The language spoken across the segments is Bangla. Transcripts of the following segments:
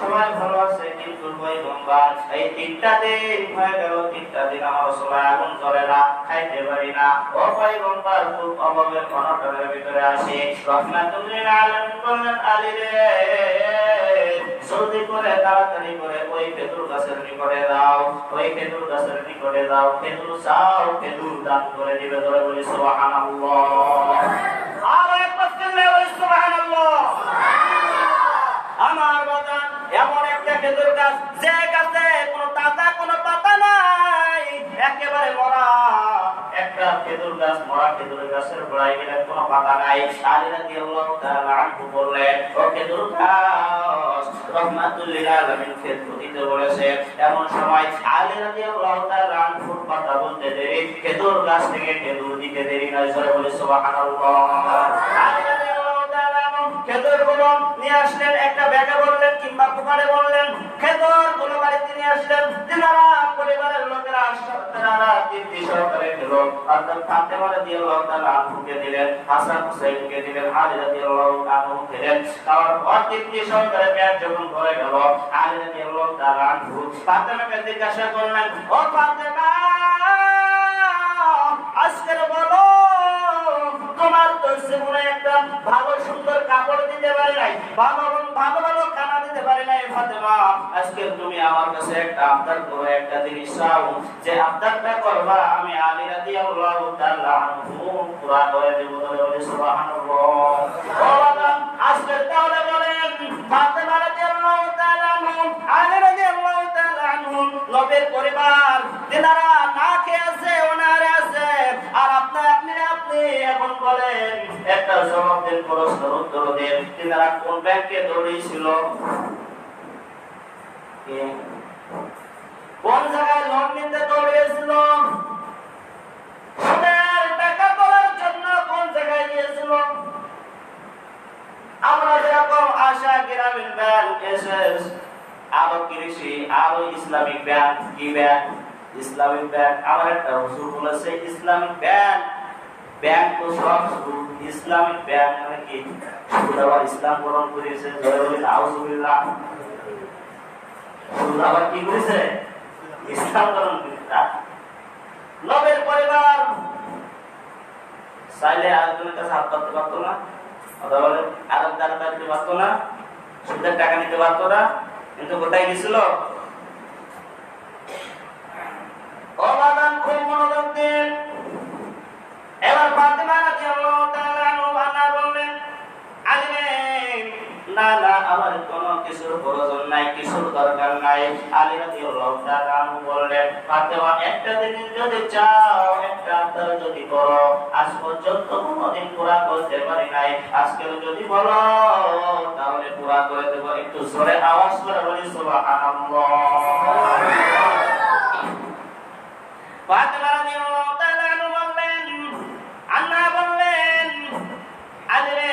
সবাই ভালো আছে, কিন্তু পয়গম্বর এই তিনটা দিন গেল, তিনটা দিন আমার সবাই আগুন জ্বলে না, খাইতে পারি না। ও পয়গম্বর খুব অভাবের অনটনের ভিতরে আসি। রহমাতুল্লিল আলামিন বললেন, আলী রে, জলদি করে তাড়াতাড়ি করে ওই খেজুর গাছের নিকটে দাও ওই খেজুর গাছের নিকটে দাও খেজুর চাও খেজুর দান করে দিবে ধরে বলি সুবহানাল্লাহ। আর একবার চিল্লে বলি সুবহানাল্লাহ আমার বাগান এমন একটা খেজুর গাছ যে গাছে কোনো পাতা কোনো পাতা নাই। একেবারে মরা। একটা খেজুর গাছ, মরা খেজুর গাছের গোড়ায় গেলে কোনো পাতা নাই। আলিরা দিয়ে আল্লাহ তাআলা আনহু বললেন, ও খেজুর গাছ, রহমাতুল্লিল আলামিন খেজুর দিতে বলেছে, এমন সময় আলিরা দিয়ে আল্লাহ তাআলা আনহুর কথা বলতে দেরি। খেজুর গাছ থেকে খেজুর দিতে দেরি নয়। সরে বলে, সুবহানাল্লাহ। দিয়ে খেজুরগুলো নিয়ে আসলেন, একটা ব্যাগে বললেন কিংবা কুকারে বললেন, খেজুরগুলো বাড়িতে নিয়ে আসলেন। তিনারা পরিবারের লোকেরা তৃপ্তি সহকারে অর্থাৎ আনহুকে দিলেন, হাসান হুসাইনকে দিলেন খাওয়ার পর তৃপ্তি সহকারে যখন ভরে গেল আলী রাদিয়াল্লাহু জিজ্ঞাসা করলেন, ও ফাতেমা, আজকের বলো তো জীবনে একটা ভালো, সুন্দর কাপড় দিতে পারে নাই, ভালো ভালো ভালো খানা দিতে পারে নাই, ফাতেমা। আজকে তুমি আমার কাছে একটা আবদার করো, একটা জিনিস চাও। যে আবদারটা করবা, আমি আলী রাদিয়াল্লাহু তাআলা আনহু পুরা করে দেব বলে সুবহানাল্লাহ। ও বাবা আজকে তাহলে বলেন, ফাতেমা রাদিয়াল্লাহু তাআলা আনহু, আলী রাদিয়াল্লাহু তাআলা আনহু নবীর পরিবার, তিনারা একটা জবাব দেন প্রশ্নের উত্তর দেন তিনারা কোন ব্যাংকে দৌড়িয়েছিল। কোন জায়গায় লোন নিতে দৌড়িয়েছিল আমরা যেরকম আশা গ্রামীণ ব্যাংক আরও কৃষি, আরও ইসলামিক ব্যাংক, কি ব্যাংক? Islamic bank. আমার একটা হুজুর বলেছে, ইসলামিক ব্যাংক ব্যাংক তো ইসলামিক ব্যাংক মানে কি? সুদ ইসলাম গ্রহণ ধরে আউজুবিল্লাহ কি করেছে? ইসলাম গ্রহণ করেছে নবের পরিবার। চাইলে আরেকজনের কাছে হাত পাততে পারতো না কথা বলে দ্বারা দিতে পারতো না, সুদের টাকা নিতে পারতো না, কিন্তু কোথায় গেছিল? অবাদান খুব মনোযোগ দিন এবার ফাতেমা রাদিয়াল্লাহু তাআলা আনহা বললেন আলী না না, আমার কোনো কিছুর প্রয়োজন নাই, কিছুর দরকার নাই। আলী রাদিয়াল্লাহু তাআলা আনহু বললেন, ফাতেমা, একটা জিনিস যদি চাও, একটা আবদার যদি করো, আজ পর্যন্ত কোনোদিন পুরা করতে পারি নাই। আজকেও যদি বলো, তাহলে পুরা করে দেব একটু জোরে আওয়াজ করে বলি, সুবহানাল্লাহ। ফাতেমা রাদিয়াল্লাহু তাআলা আনহা বললেন আন্না বললেন আলী রে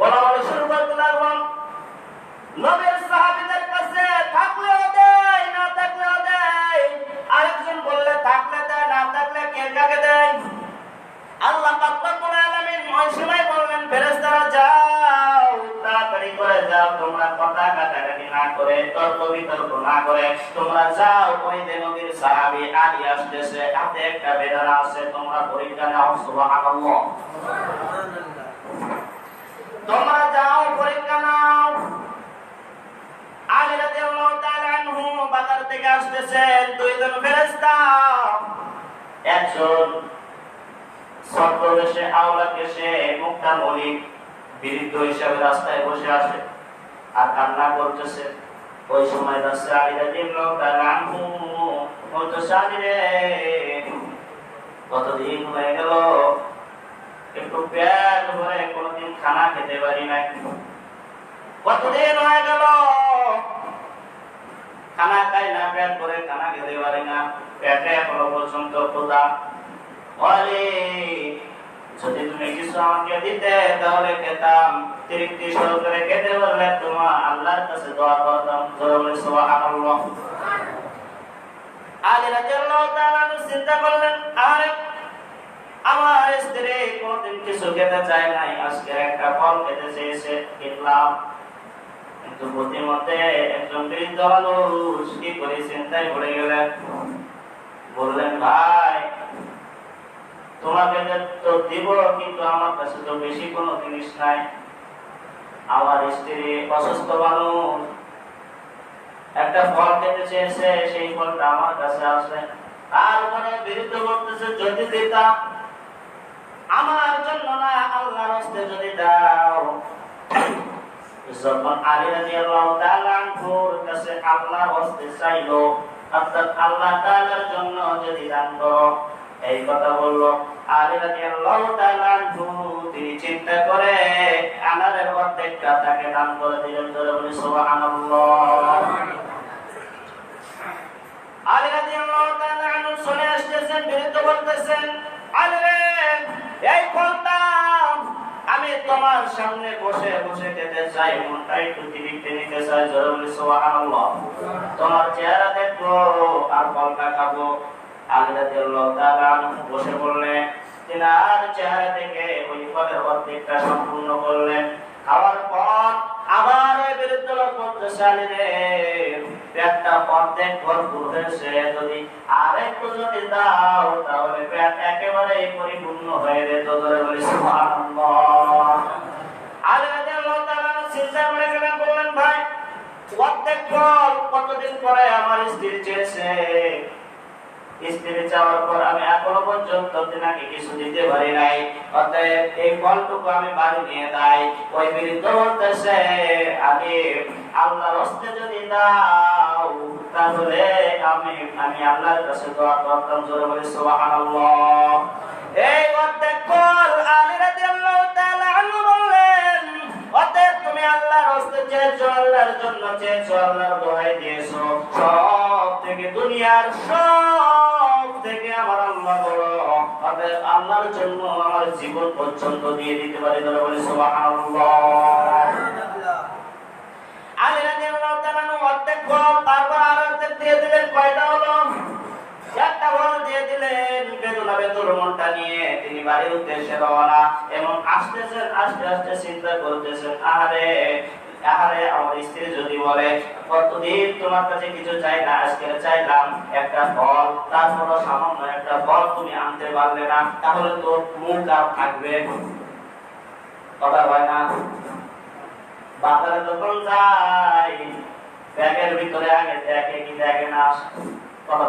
এই, বলাবলি শুরু করতে নবীর সাহাবীদের কাছে থাকলেও বললে থাকলে না থাকলে কে দেয়? আল্লাহ পাক রব্বুল যাও তাড়াতাড়ি করে যাও তোমরা না করে না করে। তোমরা যাও ওই যে নবীর সাহাবী আলী আসতেছে হাতে একটা বেদনা আছে তোমরা পরীক্ষা নাও তোমরা যাও, পরীক্ষা নাও। আলী রাদিয়াল্লাহু তাআলা আনহু বাজার থেকে আসতেছেন, দুইজন ফেরেশতা। একজন ছদ্মবেশে আওলা কেশে মুক্তা মলিক বিরুদ্ধ হিসাবে রাস্তায় বসে আছে আর কান্না করতেছে। ওই সময় রাস্তা আলী রাদিয়াল্লাহু তাআলা আনহু বলতেছে আলী কতদিন হয়ে গেল? একটু পেট ভরে কোনোদিন খানা খেতে পারি নাই। কতদিন হয়ে গেল? খানা খাই না, পেট করে খানা খেতে পারি না। পেটে এখনও পর্যন্ত ক্ষুধা। বলে, যদি তুমি কিছু আমাকে দিতে, তাহলে খেতাম। তৃপ্তি সহকারে খেতে বললে তোমার আল্লাহর কাছে দোয়া করতাম জোরে বলে, সুবহানাল্লাহ। আলী রাদিয়াল্লাহু তাআলা চিন্তা করলেন, আরে আমার স্ত্রী কোনদিন কিছু খেতে চায় নাই। আজকে একটা ফল খেতে চেয়েছে কিনলাম কিন্তু বুদ্ধিমতে একজন বৃদ্ধ মানুষ কি করে চিন্তায় পড়ে গেলেন? বললেন, ভাই, তোমাকে তো দিব, কিন্তু আমার কাছে তো বেশি কোনো জিনিস নাই। আমার স্ত্রী অসুস্থ মানুষ। একটা ফল খেতে চেয়েছে, সেই ফলটা আমার কাছে আসবে তার উপরে বিরুদ্ধ করতেছে যদি দিতাম আমার জন্য না, আল্লাহর হস্তে যদি দাও। যখন আলী কাছে হস্তে অর্থাৎ আল্লাহ জন্য যদি দান করো, এই কথা বলল আলী তিনি চিন্তা করে আনারের অর্ধেকটা তাকে দান করে দিলেন ধরে বলি সুবহানাল্লাহ। আলী রাদিয়াল্লাহু তাআলা শুনে আসতেছেন, বিরুদ্ধ বসে বসে খেতে আর চেহারা থেকে ওই ফলের অর্ধেকটা সম্পূর্ণ করলেন। খাওয়ার পর আবার বিরুদ্ধ লোক বলতেছে রে পেটটা অর্ধেক ভরপুর হয়েছে, যদি আর একটু যদি দাও, তাহলে একেবারে পরিপূর্ণ হয়ে যেত ধরে বলি সুবহানাল্লাহ। আলী রাদিয়াল্লাহু তাআলা চিন্তা করে গেলেন, বললেন, ভাই, অর্ধেক ফল কতদিন পরে আমার স্ত্রী চেয়েছে? স্ত্রী চাওয়ার পর আমি এখনও কিছু দিতে পারি নাই। অতএব এই আমি নিয়ে আমি যদি তাহলে আমি আমি আল্লাহর কাছে দোয়া করতাম, জোরে বলি, সুবহানাল্লাহ। এই অর্ধেক ফল আলী রাদিয়াল্লাহু তাআলা আনহু বললেন, অতএব তুমি আল্লাহর হস্তে চেয়েছো, আল্লাহর জন্য চেয়েছো, আল্লাহর দোহাই দিয়েছ। সব থেকে দুনিয়ার সব থেকে আমার আল্লাহ বড়। অতএব আল্লাহর জন্য আমার জীবন পর্যন্ত দিয়ে দিতে পারি ধরে বলি, সুবহানাল্লাহ। মনটা নিয়ে তিনি বাড়ির উদ্দেশ্যে রওনা এবং আসতেছেন আস্তে আস্তে চিন্তা করতেছেন আরে আহারে আমার স্ত্রী যদি বলে, কতদিন তোমার কাছে কিছু চাই না, আজকে চাইলাম একটা ফল তারপরও সামান্য একটা ফল তুমি আনতে পারলে না, তাহলে তো মুখ আর থাকবে কথা হয় না বাজারে যখন যাই, ব্যাগের ভিতরে আগে দেখে কি দেখে না কথা।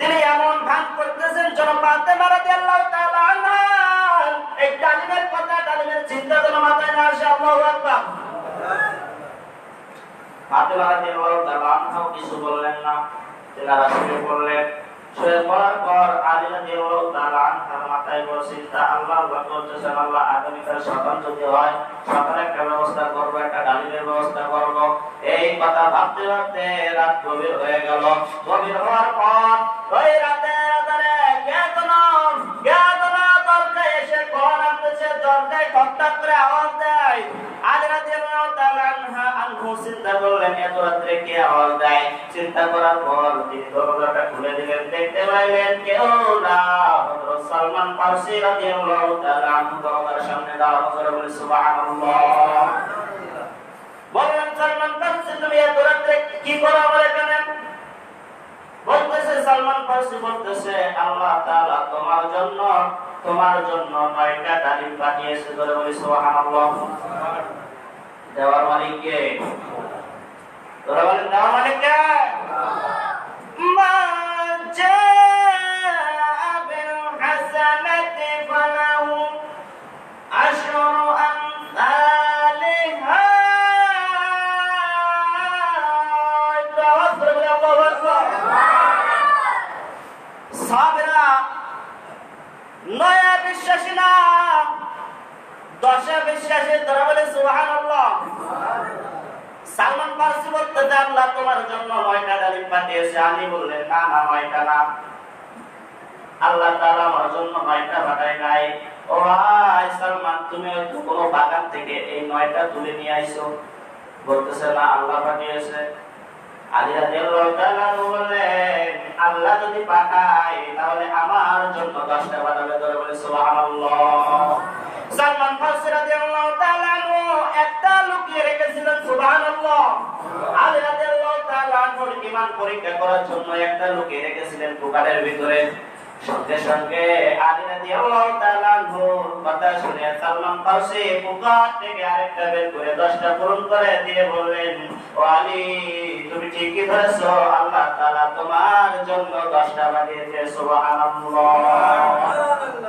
তিনি এমন ভান করতেছেন যেন ফাতেমা রাদিয়াল্লাহু তাআলা আনহা। এই ডালিমের কথা ডালিমের চিন্তা যেন মাথায় না আসে, আল্লাহু আকবার। তাআলা তাআলা আল্লাহ আল্লাহ আল্লাহ এই কথা ভাবতে ভাবতে রাত গভীর হয়ে গেল। গভীর হওয়ার পর চিন্তা করলেন, এত রাত্রে কে করার পর তিনি দরজাটা খুলে দিলেন, দেখতে পাইলেন কেউ না। হযরত সালমান ফারসি রাদিয়াল্লাহু তাআলা দরজার সামনে দাঁড়ানো করে বলে সুবহানাল্লাহ। বললেন, সালমান তুমি এত রাত্রে কি করো আমার বলতেছে সালমান ফার্সি বলতেছে আল্লাহ তাআলা তোমার জন্য তোমার জন্য নয়টা ডালিম পাঠিয়েছে ধরে বলি সুবহানাল্লাহ। দেওয়ার মালিক কে? ধরে বলেন দেওয়ার মালিক কে? মা আল্লাহ তোমার নয়টা না আল্লাহ তাআলা আল্লাহ পাঠিয়েছে। আলী রাদিয়াল্লাহু তাআলা বললেন, আল্লাহ যদি পাঠায়, তাহলে আমার জন্য দশটা পাঠাবে ধরে বলে, সুবহানাল্লাহ। লুকিয়ে রেখেছিলেন সুবহানাল্লাহ। আলী রাদিয়াল্লাহু তাআলা আনহুর ঈমান পরীক্ষা করার জন্য একটা লুকিয়ে রেখেছিলেন পুকারের ভিতরে। সঙ্গে সঙ্গে আলী রাদিয়াল্লাহু তাআলা আনহুর কথা শুনে সালমান ফারসি পুকার থেকে আরেকটা বের করে দশটা পূরণ করে দিয়ে বললেন ও আলী তুমি ঠিকই ধরেছো আল্লাহ তাআলা তোমার জন্য দশটা বানিয়েছে সুবহানাল্লাহ।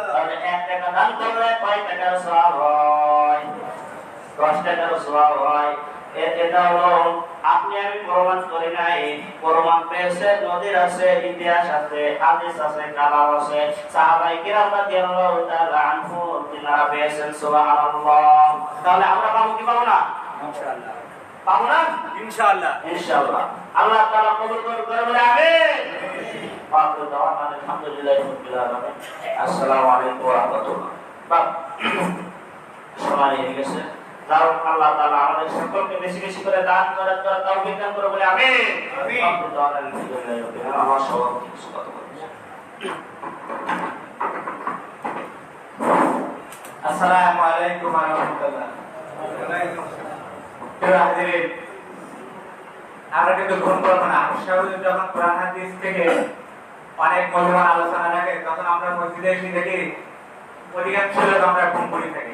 তাহলে এক টাকা দান করলে কয় টাকার সওয়াব হয়? দশ টাকার সওয়াব হয়। এটা হলো আপনি আমি প্রমাণ করি নাই। প্রমাণ পেয়েছে নদীর আছে ইতিহাস আছে হাদিস আছে কালাম আছে। সাহাবাই কিরাম রাদিয়াল্লাহু তাআলা আনহু তিনারা পেয়েছেন সুবহানাল্লাহ। তাহলে আমরা পাবো কি পাবো না? ইনশাআল্লাহ। পাবো না? ইনশাআল্লাহ। ইনশাআল্লাহ। আল্লাহ তাআলা কবুল করুন করে বলে আমিন। ওয়াকুল দাওয়ানা আলহামদুলিল্লাহি রাব্বিল আলামিন। আসসালামু আলাইকুম ওয়া রাহমাতুল্লাহ। বাপ সময় হয়ে গেছে। যাও আল্লাহ তাআলা আমাদের সকলকে বেশি বেশি করে দান করার জন্য তৌফিক দান করে বলে আমিন। আমিন। ওয়াকুল দাওয়ানা আলহামদুলিল্লাহি রাব্বিল আলামিন আমার সবার কিছু কথা আসসালামু আলাইকুম ওয়া রাহমাতুল্লাহ। আমরা কিন্তু ভুল করব না। যখন কোরআন হাদিস থেকে অনেক মূল্যবান আলোচনা রাখে তখন আমরা মসজিদে এসে দেখি অধিকাংশ লোক আমরা ঘুম পড়ে থাকি।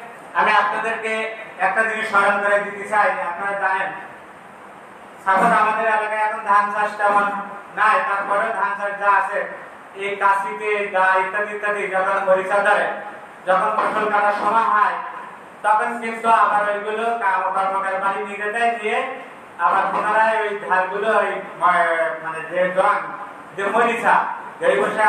আপনাদেরকে একটা জিনিস স্মরণ করে দিতে চাই আপনারা জানেন সাপোজ আমাদের এলাকায় এখন ধান চাষ তেমন নাই তারপরে ধান চাষ যা আছে, এই কাশিতে গা ইত্যাদি ইত্যাদি, যখন মরিচা ধরে, যখন ফসল কাটার সময় হয়, তখন কিন্তু আবার ওইগুলো কর্মকার বাড়ি নিয়ে যেতে দিয়ে আবার পুনরায় ওই ধানগুলো ওই মানে যে জং যে মরিচা, যে বসে